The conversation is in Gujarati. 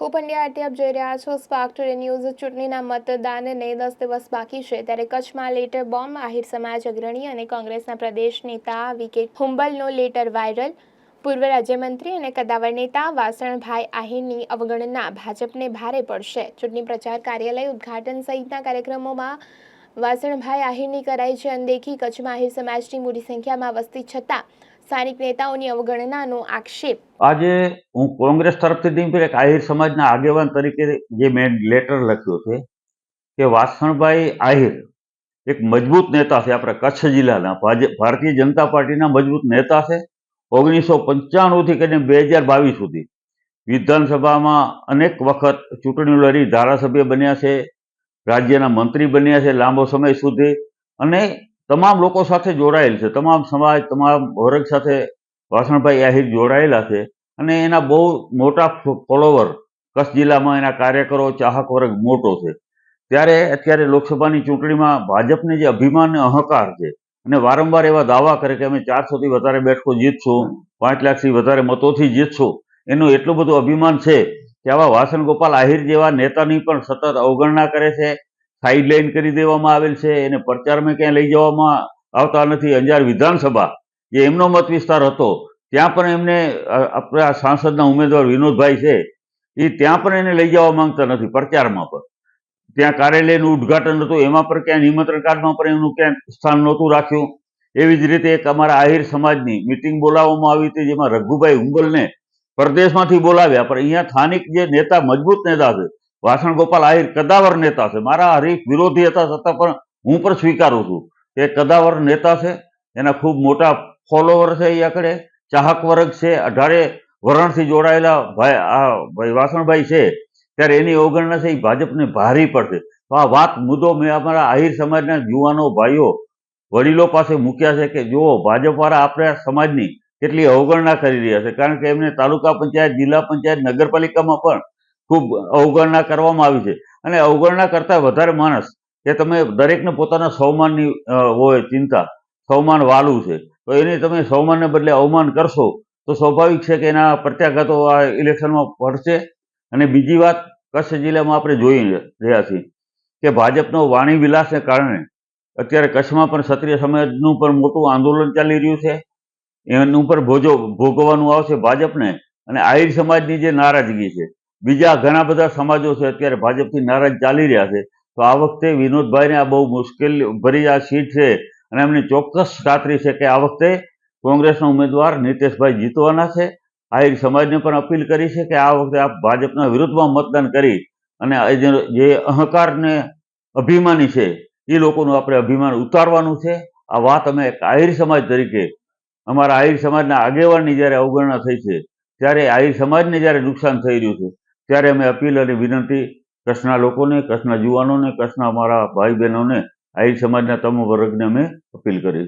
હું પંડ્યા આરતી આપ જોઈ રહ્યા છો. સ્પાર્ક ટુડે ન્યૂઝ ચૂંટણીના મતદાનને દસ દિવસ બાકી છે. ત્યારે કચ્છમાં લેટર બોમ્બ, આહિર સમાજ અગ્રણી અને કોંગ્રેસના પ્રદેશ નેતા વીકે હુંબલનો લેટર વાયરલ. પૂર્વ રાજ્યમંત્રી અને કદાવર નેતા વાસણભાઈ આહિરની અવગણના ભાજપને ભારે પડશે. ચૂંટણી પ્રચાર કાર્યાલય ઉદ્ઘાટન સહિતના કાર્યક્રમોમાં વાસણભાઈ આહિરની કરાઈ છે અનદેખી. કચ્છમાં આહિર સમાજની મોટી સંખ્યામાં વસ્તી છતાં સ્થાનિક નેતાઓની અવગણનાનો આક્ષેપ. આજે હું કોંગ્રેસ તરફથી એક આહિર સમાજના આગેવાન તરીકે જે મેં લેટર લખ્યો છે કે વાસણભાઈ આહિર એક મજબૂત નેતા છે, આપણા કચ્છ જિલ્લાના ભારતીય જનતા પાર્ટીના મજબૂત નેતા છે. ઓગણીસો પંચાણુંથી કરીને બે હજાર બાવીસ સુધી વિધાનસભામાં અનેક વખત ચૂંટણી લડી, ધારાસભ્ય બન્યા છે, રાજ્યના મંત્રી બન્યા છે લાંબો સમય સુધી અને તમામ લોકો સાથે જોડાયેલ છે. તમામ સમાજ, તમામ વર્ગ સાથે વાસણભાઈ આહિર જોડાયેલા છે અને એના બહુ મોટા ફોલોવર કચ્છ જિલ્લામાં એના કાર્યકરો, ચાહક વર્ગ મોટો છે. ત્યારે અત્યારે લોકસભાની ચૂંટણીમાં ભાજપને જે અભિમાન અહંકાર છે અને વારંવાર એવા દાવા કરે કે અમે ચારસોથી વધારે બેઠકો જીતશું, પાંચ લાખથી વધારે મતોથી જીતશું, એનું એટલું બધું અભિમાન છે કે આવા વાસણ ગોપાલ આહિર જેવા નેતાની પણ સતત અવગણના કરે છે સાઇડલાઇન કરી દેવામાં આવેલ છે, એને પ્રચારમાં ક્યાંય લઈ જવામાં આવતા નથી. અંજાર વિધાનસભા, જે એમનો મત વિસ્તાર હતો, ત્યાં પણ એમને આપણા સાંસદના ઉમેદવાર વિનોદભાઈ છે, એ ત્યાં પણ એને લઈ જવા માંગતા નથી, પ્રચારમાં પણ. ત્યાં કાર્યાલયનું ઉદ્ઘાટન હતું, એમાં પણ ક્યાંય નિમંત્રણ કાર્ડમાં પણ એમનું ક્યાંય સ્થાન નહોતું રાખ્યું. એવી જ રીતે એક અમારા આહિર સમાજની મિટિંગ બોલાવવામાં આવી હતી, જેમાં રઘુભાઈ હુંબલને પરદેશમાંથી બોલાવ્યા, પણ અહીંયા સ્થાનિક જે નેતા, મજબૂત નેતા છે વાસણ ગોપાલ આહિર કદાવર નેતા છે. મારા હરીફ વિરોધી હતા છતાં પણ હું પણ સ્વીકારું છું કે કદાવર નેતા છે. એના ખૂબ મોટા ફોલોવર છે એ આકડે. ચાહક વર્ગ છે. અઢારે વરણથી જોડાયેલા ભાઈ, આ ભાઈ વાસણભાઈ છે. ત્યારે એની અવગણના છે એ ભાજપને ભારી પડશે. તો આ વાત મુદ્દો મેં અમારા આહિર સમાજના યુવાનો ભાઈઓ, વડીલો પાસે મૂક્યા છે કે જુઓ, ભાજપવાળા આપણા સમાજની કેટલી અવગણના કરી રહ્યા છે. કારણ કે એમને તાલુકા પંચાયત, જિલ્લા પંચાયત, નગરપાલિકામાં પણ ખૂબ અવગણના કરવામાં આવી છે. અને અવગણના કરતાં વધારે માણસ કે તમે દરેકને પોતાના સૌમાનની હોય ચિંતા સૌમાન વાલું છે, તો એને તમે સૌમાનને બદલે અવમાન કરશો, તો સ્વાભાવિક છે કે એના પ્રત્યાઘાતો આ ઇલેક્શનમાં પડશે. અને બીજી વાત, કચ્છ જિલ્લામાં આપણે જોઈ રહ્યા છીએ કે ભાજપનો વાણી વિલાસને કારણે અત્યારે કચ્છમાં પણ ક્ષત્રિય સમાજનું પણ મોટું આંદોલન ચાલી રહ્યું છે. એનું પર ભોજો ભોગવવાનું આવશે ભાજપને. અને આહિર સમાજની જે નારાજગી છે બીજા ઘણા બધા સમાજો છે, અત્યારે ભાજપથી નારાજ ચાલી રહ્યા છે. તો આ વખતે વિનોદભાઈને આ બહુ મુશ્કેલ ભરી આ સીટ છે અને એમને ચોક્કસ ખાતરી છે કે આ વખતે કોંગ્રેસના ઉમેદવાર નીતેશભાઈ જીતવાના છે. આહિર સમાજને પણ અપીલ કરી છે કે આ વખતે આ ભાજપના વિરુદ્ધમાં મતદાન કરી અને જે અહંકારને અભિમાની છે, એ લોકોનું આપણે અભિમાન ઉતારવાનું છે. આ વાત અમે એક આહિર સમાજ તરીકે, અમારા આહિર સમાજના આગેવાનની જ્યારે અવગણના થઈ છે, ત્યારે આહિર સમાજને જ્યારે નુકસાન થઈ રહ્યું છે ત્યારે અમે અપીલ અને વિનંતી કચ્છના લોકોને, કચ્છના યુવાનોને, કચ્છના અમારા ભાઈ બહેનોને, આહિર સમાજના તમામ વર્ગને અમે અપીલ કરી